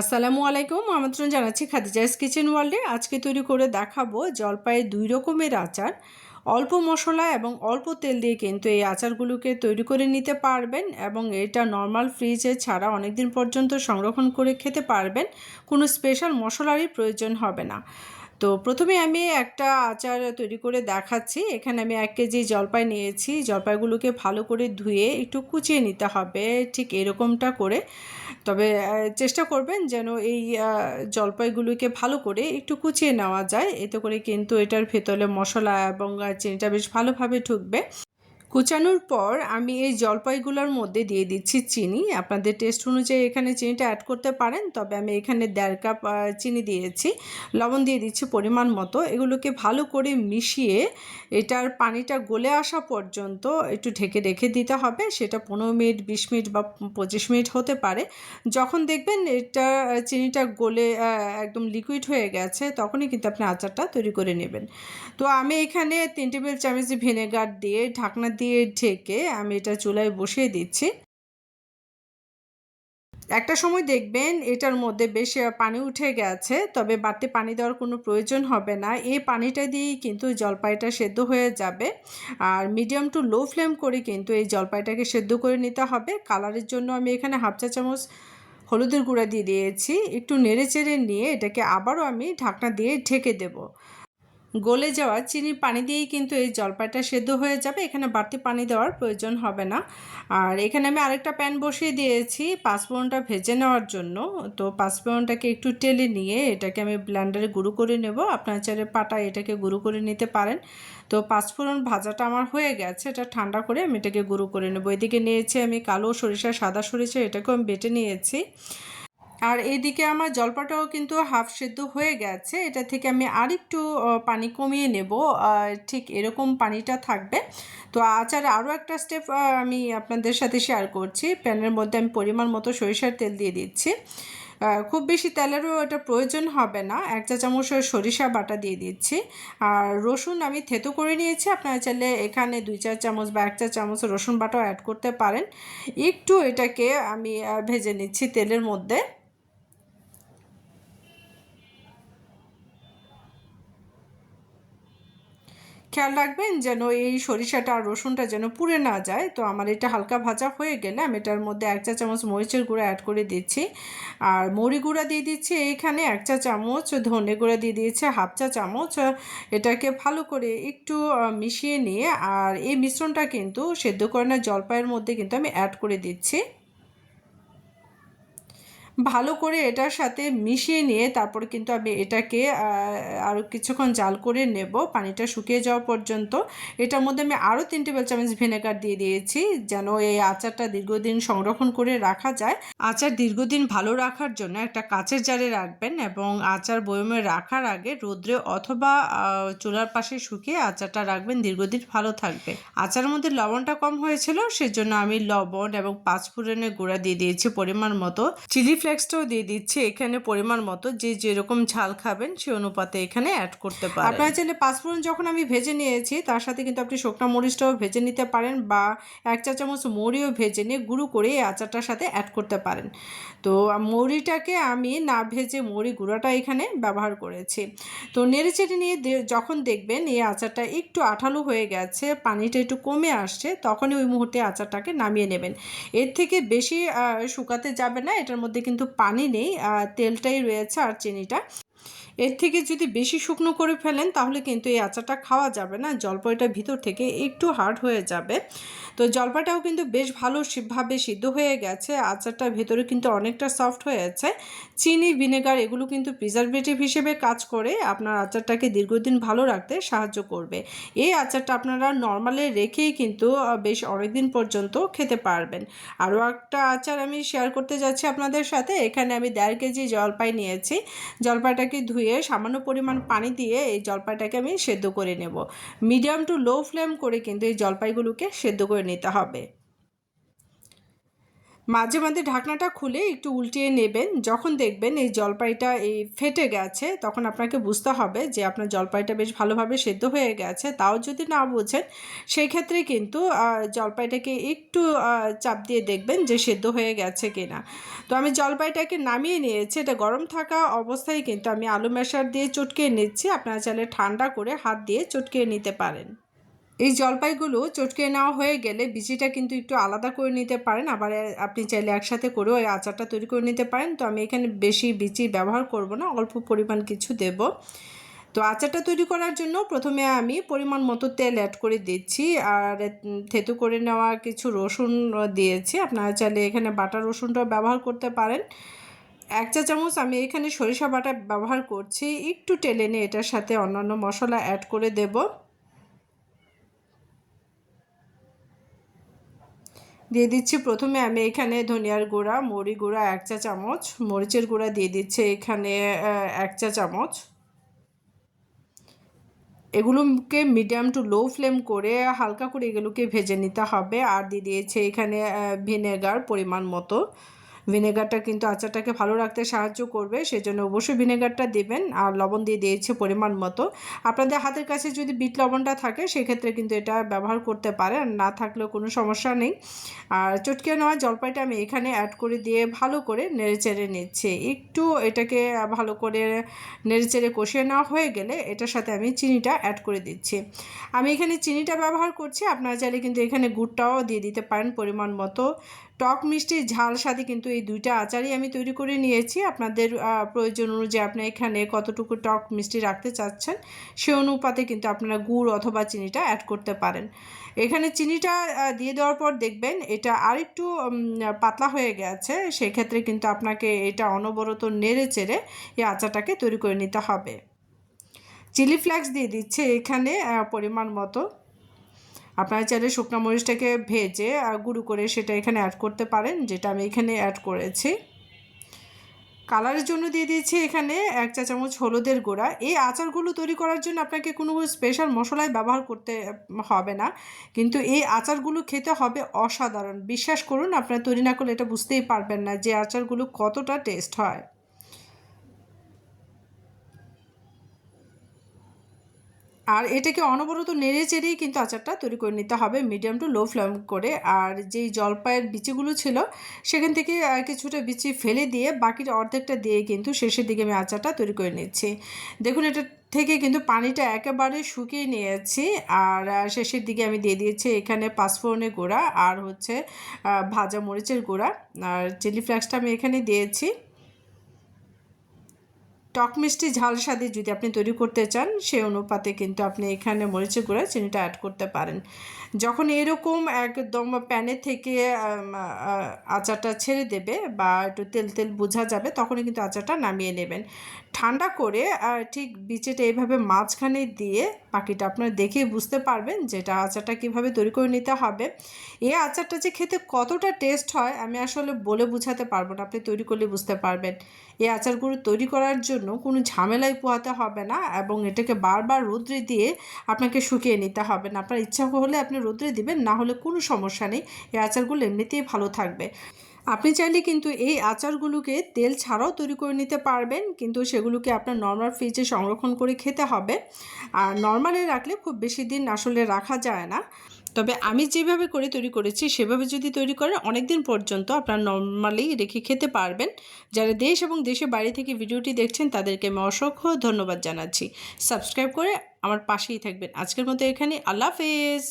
আসসালামু আলাইকুম, আমন্ত্রণ জানাচ্ছি খাদিজাস কিচেন ওয়ার্ল্ডে। আজকে তৈরি করে দেখাবো জলপাইয়ের দুই রকমের আচার। অল্প মশলা এবং অল্প তেল দিয়ে কিন্তু এই আচারগুলোকে তৈরি করে নিতে পারবেন এবং এটা নর্মাল ফ্রিজে ছাড়া অনেক দিন পর্যন্ত সংরক্ষণ করে খেতে পারবেন। কোনো স্পেশাল মশলারই প্রয়োজন হবে না। তো প্রথমে আমি একটা আচার তৈরি করে দেখাচ্ছি। এখানে আমি এক কেজি জলপাই নিয়েছি। জলপাইগুলোকে ভালো করে ধুয়ে একটু কুচিয়ে নিতে হবে, ঠিক এরকমটা করে। তবে চেষ্টা করবেন যেন এই জলপাইগুলোকে ভালো করে একটু কুচিয়ে নেওয়া যায়। এতে করে কিন্তু এটার ভেতরে মশলা এবং চিনিটা বেশ ভালোভাবে ঢুকবে। কুচানোর পর আমি এই জলপাইগুলোর মধ্যে দিয়ে দিচ্ছি চিনি। আপনাদের টেস্ট অনুযায়ী এখানে চিনিটা অ্যাড করতে পারেন, তবে আমি এখানে দেড় কাপ চিনি দিয়েছি। লবণ দিয়ে দিচ্ছি পরিমাণ মতো। এগুলোকে ভালো করে মিশিয়ে এটার পানিটা গলে আসা পর্যন্ত একটু ঢেকে রেখে দিতে হবে। সেটা পনেরো মিনিট, বিশ মিনিট বা পঁচিশ মিনিট হতে পারে। যখন দেখবেন এটা চিনিটা গলে একদম লিকুইড হয়ে গেছে, তখনই কিন্তু আপনি আচারটা তৈরি করে নেবেন। তো আমি এখানে তিন টেবিল চামচ ভিনেগার দিয়ে ঢাকনা দিয়ে ঢেকে আমি এটা চুলায় বসিয়ে দিচ্ছি। একটা সময় দেখবেন এটার মধ্যে বেশ পানি উঠে গেছে, তবে বাড়তি পানি দেওয়ার কোনো প্রয়োজন হবে না। এই পানিটা দিয়েই কিন্তু জলপাইটা সেদ্ধ হয়ে যাবে। আর মিডিয়াম টু লো ফ্লেম করে কিন্তু এই জলপাইটাকে সেদ্ধ করে নিতে হবে। কালারের জন্য আমি এখানে হাফ চা চামচ হলুদের গুঁড়া দিয়ে দিয়েছি। একটু নেড়ে চেড়ে নিয়ে এটাকে আবারও আমি ঢাকনা দিয়ে ঢেকে দেবো। গলে যাওয়া চিনির পানি দিয়েই কিন্তু এই জলপাইটা সেদ্ধ হয়ে যাবে। এখানে বাড়তি পানি দেওয়ার প্রয়োজন হবে না। আর এখানে আমি আরেকটা প্যান বসিয়ে দিয়েছি পাঁচফোড়নটা ভেজে নেওয়ার জন্য। তো পাঁচফোড়নটাকে একটু টেলে নিয়ে এটাকে আমি ব্ল্যান্ডারে গুঁড়ো করে নেব। আপনার চারে পাটা এটাকে গুঁড়ো করে নিতে পারেন। তো পাঁচফোড়ন ভাজাটা আমার হয়ে গেছে। এটা ঠান্ডা করে আমি এটাকে গুঁড়ো করে নেব। এদিকে নিয়েছি আমি কালো সরিষা সাদা সরিষা। এটাকেও আমি বেটে নিয়েছি। আর এইদিকে আমার জলপাটাও কিন্তু হাফ সেদ্ধ হয়ে গেছে। এটা থেকে আমি আরেকটু পানি কমিয়ে নেব। ঠিক এরকম পানিটা থাকবে। তো আচার আরও একটা স্টেপ আমি আপনাদের সাথে শেয়ার করছি। প্যানের মধ্যে আমি পরিমাণ মতো সরিষার তেল দিয়ে দিচ্ছি। খুব বেশি তেলেরও এটা প্রয়োজন হবে না। এক চা চামচ সরিষা বাটা দিয়ে দিচ্ছি। আর রসুন আমি থেতো করে নিয়েছি। আপনারা চাইলে এখানে দুই চার চামচ বা এক চা চামচ রসুন বাটাও অ্যাড করতে পারেন। একটু এটাকে আমি ভেজে নিচ্ছি তেলের মধ্যে। খেয়াল রাখবেন যেন এই সরিষাটা আর রসুনটা যেন পুড়ে না যায়। তো আমার এটা হালকা ভাজা হয়ে গেলে আমি এটার মধ্যে এক চা চামচ মরিচের গুঁড়া অ্যাড করে দিচ্ছি। আর মরি গুঁড়া দিয়ে দিচ্ছি এইখানে এক চা চামচ, ধনে গুঁড়া দিয়ে দিয়েছে হাফ চা চামচ। এটাকে ভালো করে একটু মিশিয়ে নিয়ে আর এই মিশ্রণটা কিন্তু সেদ্ধ করানোর জলপাইয়ের মধ্যে কিন্তু আমি অ্যাড করে দিচ্ছি। ভালো করে এটার সাথে মিশিয়ে নিয়ে তারপর কিন্তু আমি এটাকে আরও কিছুক্ষণ জাল করে নেব। পানিটা শুকিয়ে যাওয়া পর্যন্ত। এটার মধ্যে আমি আরও তিন টেবিল চামচ ভিনেগার দিয়ে দিয়েছি, যেন এই আচারটা দীর্ঘদিন সংরক্ষণ করে রাখা যায়। আচার দীর্ঘদিন ভালো রাখার জন্য একটা কাচের জারে রাখবেন এবং আচার বয়মে রাখার আগে রোদ্রে অথবা চুলার পাশে শুকিয়ে আচারটা রাখবেন, দীর্ঘদিন ভালো থাকবে। আচারের মধ্যে লবণটা কম হয়েছিল, সেজন্য আমি লবণ এবং পাঁচ পাঁচফোড়নের গুঁড়া দিয়ে দিয়েছি পরিমাণ মতো। চিলি ফ্লেক্সটাও দিয়ে দিচ্ছি এখানে পরিমাণ মতো। যে যেরকম ঝাল খাবেন, সে অনুপাতে এখানে অ্যাড করতে পারেন। আপনারা চাইলে পাঁচফোড়ন যখন আমি ভেজে নিয়েছি, তার সাথে কিন্তু আপনি শুকনা মরিচটাও ভেজে নিতে পারেন বা এক চা চামচ মরিও ভেজে নিয়ে গুঁড়ো করে এই আচারটার সাথে অ্যাড করতে পারেন। তো মরিটাকে আমি না ভেজে মরি গুঁড়াটা এখানে ব্যবহার করেছি। তো নেড়ে চেড়ে নিয়ে যখন দেখবেন এই আচারটা একটু আঠালো হয়ে গেছে, পানিটা একটু কমে আসছে, তখনই ওই মুহূর্তে আচারটাকে নামিয়ে নেবেন। এর থেকে বেশি শুকাতে যাবে না, এটার মধ্যে কিন্তু পানি নেই তেলটাই রয়েছে আর চিনিটা। এর থেকে যদি বেশি শুকনো করে ফেলেন, তাহলে কিন্তু এই আচারটা খাওয়া যাবে না। জলপাইটা ভিতর থেকে একটু হার্ড হয়ে যাবে। তো জলপাইটাও কিন্তু বেশ ভালোভাবে সিদ্ধ হয়ে গেছে। আচারটার ভেতরে কিন্তু অনেকটা সফট হয়েছে। চিনি ভিনেগার এগুলো কিন্তু প্রিজারভেটিভ হিসেবে কাজ করে। আপনার আচারটাকে দীর্ঘদিন ভালো রাখতে সাহায্য করবে। এই আচারটা আপনারা নর্মালে রেখেই কিন্তু বেশ অনেকদিন পর্যন্ত খেতে পারবেন। আরও একটা আচার আমি শেয়ার করতে যাচ্ছি আপনাদের সাথে। এখানে আমি দেড় কেজি জলপাই নিয়েছি। জলপাইটাকে ধুয়ে সামান্য পরিমাণ পানি দিয়ে এই জলপাইটাকে আমি সেদ্ধ করে নেব। মিডিয়াম টু লো ফ্লেম করে কিন্তু এই জলপাইগুলোকে সেদ্ধ করে নিতে হবে। মাঝে মাঝে ঢাকনাটা খুলে একটু উল্টিয়ে নেবেন। যখন দেখবেন এই জলপাইটা এই ফেটে গেছে, তখন আপনাকে বুঝতে হবে যে আপনার জলপাইটা বেশ ভালোভাবে সেদ্ধ হয়ে গেছে। তাও যদি না বোঝেন সেই ক্ষেত্রে কিন্তু জলপাইটাকে একটু চাপ দিয়ে দেখবেন যে সেদ্ধ হয়ে গেছে কিনা। তো আমি জলপাইটাকে নামিয়ে নিয়েছি। এটা গরম থাকা অবস্থায় কিন্তু আমি আলু মেশার দিয়ে চটকিয়ে নিচ্ছি। আপনারা চাইলে ঠান্ডা করে হাত দিয়ে চটকিয়ে নিতে পারেন। এই জলপাইগুলো চটকে নেওয়া হয়ে গেলে বিচিটা কিন্তু একটু আলাদা করে নিতে পারেন। আবার আপনি চাইলে একসাথে করেও এই আচারটা তৈরি করে নিতে পারেন। তো আমি এখানে বেশি বিচি ব্যবহার করব না, অল্প পরিমাণ কিছু দেব। তো আচারটা তৈরি করার জন্য প্রথমে আমি পরিমাণ মতো তেল অ্যাড করে দিচ্ছি। আর থেতু করে নেওয়া কিছু রসুন দিয়েছি। আপনারা চাইলে এখানে বাটা রসুনটাও ব্যবহার করতে পারেন। এক চা চামচ আমি এখানে সরিষা বাটা ব্যবহার করছি। একটু টেলে নিয়ে এটার সাথে অন্যান্য মশলা অ্যাড করে দেবো। দিয়ে দিচ্ছি। প্রথমে আমি এখানে ধনিয়ার গুঁড়া, মরি গুঁড়া এক চা চামচ, মরিচের গুঁড়া দিয়ে দিচ্ছে এখানে এক চা চামচ। এগুলোকে মিডিয়াম টু লো ফ্লেম করে হালকা করে এগুলোকে ভেজে নিতে হবে। আর দিয়ে দিয়েছে এখানে ভিনেগার পরিমাণ মতো। ভিনেগারটা কিন্তু আচারটাকে ভালো রাখতে সাহায্য করবে, সেজন্য অবশ্যই ভিনেগারটা দেবেন আর লবণ দিয়ে দিয়েছে পরিমাণ মতো। আপনাদের হাতের কাছে যদি বিট লবণটা থাকে, সেক্ষেত্রে কিন্তু এটা ব্যবহার করতে পারে আর না থাকলেও কোনো সমস্যা নেই। আর চটকে নেওয়া জলপাইটা আমি এখানে অ্যাড করে দিয়ে ভালো করে নেড়েচেড়ে নিচ্ছি। একটু এটাকে ভালো করে নেড়েচেড়ে কষিয়ে নেওয়া হয়ে গেলে এটার সাথে আমি চিনিটা অ্যাড করে দিচ্ছি। আমি এখানে চিনিটা ব্যবহার করছি, আপনারা চাইলে কিন্তু এখানে গুড়টাও দিয়ে দিতে পারেন পরিমাণ মতো। টক মিষ্টি ঝাল স্বাদে কিন্তু এই দুইটা আচারই আমি তৈরি করে নিয়েছি। আপনাদের প্রয়োজন অনুযায়ী আপনি এখানে কতটুকু টক মিষ্টি রাখতে চাচ্ছেন, সে অনুপাতে কিন্তু আপনারা গুড় অথবা চিনিটা অ্যাড করতে পারেন। এখানে চিনিটা দিয়ে দেওয়ার পর দেখবেন এটা আরেকটু পাতলা হয়ে গেছে, সেক্ষেত্রে কিন্তু আপনাকে এটা অনবরত নেড়ে চেড়ে এই আচারটাকে তৈরি করে নিতে হবে। চিলি ফ্লেক্স দিয়ে দিচ্ছে এখানে পরিমাণ মতো। আপনারা চাইলে শুকনো মরিচটাকে ভেজে আহ, গুঁড়ো করে সেটা এখানে অ্যাড করতে পারেন যেটা আমি এখানে অ্যাড করেছি। কালারের জন্য দিয়ে দিয়েছি এখানে এক চা চামচ হলুদের গুঁড়া। এই আচারগুলো তৈরি করার জন্য আপনাকে কোনো স্পেশাল মশলাই ব্যবহার করতে হবে না। কিন্তু এই আচারগুলো খেতে হবে অসাধারণ। বিশ্বাস করুন আপনারা তৈরি না করলে এটা বুঝতেই পারবেন না যে আচারগুলো কতটা টেস্ট হয়। আর এটাকে অনবরত নেড়ে চেড়েই কিন্তু আচারটা তৈরি করে নিতে হবে মিডিয়াম টু লো ফ্লেম করে। আর যেই জলপাইয়ের বিচিগুলো ছিল, সেখান থেকে কিছুটা বিচি ফেলে দিয়ে বাকিটা অর্ধেকটা দিয়ে কিন্তু শেষের দিকে আমি আচারটা তৈরি করে নিচ্ছি। দেখুন, এটা থেকে কিন্তু পানিটা একেবারে শুকিয়ে নিয়েছি। আর শেষের দিকে আমি দিয়ে দিয়েছি এখানে পাঁচফোড়নের গুঁড়া আর হচ্ছে ভাজা মরিচের গুঁড়া। আর চিলি ফ্লেক্সটা আমি এখানে দিয়েছি। টক মিষ্টি ঝাল স্বাদে যদি আপনি তৈরি করতে চান, সেই অনুপাতে কিন্তু আপনি এখানে মরিচের গুঁড়া, চিনিটা অ্যাড করতে পারেন। যখন এরকম একদম প্যানে থেকে আচারটা ছেড়ে দেবে বা একটু তেল তেল বোঝা যাবে, তখনই কিন্তু আচারটা নামিয়ে নেবেন। ঠান্ডা করে ঠিক বিচেটা এইভাবে মাঝখানে দিয়ে পাখিটা আপনারা দেখেই বুঝতে পারবেন যেটা আচারটা কীভাবে তৈরি করে নিতে হবে। এই আচারটা যে খেতে কতটা টেস্ট হয়, আমি আসলে বলে বোঝাতে পারব না, আপনি তৈরি করলে বুঝতে পারবেন। এই আচারগুলো তৈরি করার জন্য কোনো ঝামেলাই পোহাতে হবে না এবং এটাকে বারবার রোদ্রে দিয়ে আপনাকে শুকিয়ে নিতে হবে না। আপনার ইচ্ছা হলে আপনি রোদ্রে দিবেন, না হলে কোনো সমস্যা নেই। এই আচারগুলো এমনিতেই ভালো থাকবে। আপনি চাইলে কিন্তু এই আচারগুলোকে তেল ছাড়াও তৈরি করে নিতে পারবেন, কিন্তু সেগুলোকে আপনার নর্মাল ফ্রিজে সংরক্ষণ করে খেতে হবে। আর নর্মালে রাখলে খুব বেশি দিন আসলে রাখা যায় না। তবে আমি যেভাবে করে তৈরি করেছি, সেভাবে যদি তৈরি করেন অনেক দিন পর্যন্ত আপনার নর্মালি রেখে খেতে পারবেন। যারা দেশ এবং দেশের বাইরে থেকে ভিডিওটি দেখছেন, তাদেরকে আমি অসংখ্য ধন্যবাদ জানাচ্ছি। সাবস্ক্রাইব করে আমার পাশেই থাকবেন। আজকের মতো এখানে আল্লাহ হাফেজ।